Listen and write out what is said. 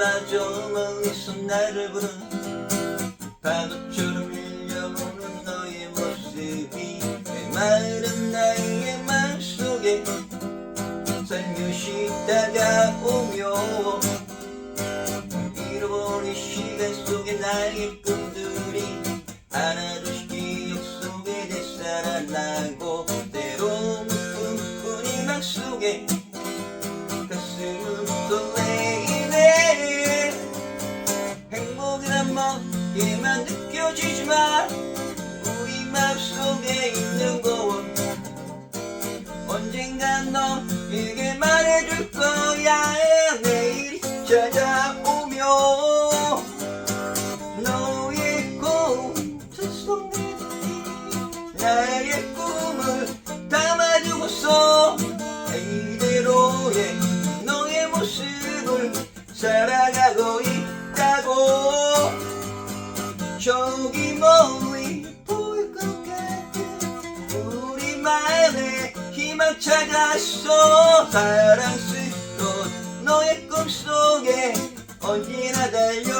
마저 멀리서 나를 부른 파도처럼 밀려오는 너의 모습이 메마른 나의 맘 속에 살며시 다가오며 잃어버린 시간 속에 나의 꿈들이 하나둘씩 기억 속에 되살아나고 때론 꿈꾸니 맘속에 가슴은 설레 뭐에만 느껴지지만 우리 맘속에 있는 건 언젠간 너에게 말해줄 거야. 내일이 찾아오며 너의 꿈틀 속에 나의 꿈을 담아주고서 이대로의 너의 모습을 살아가 저기 멀리 보일 것 같은 우리만의 희망 찾았어. 사랑스러운 너의 꿈속에 언제나 달려가리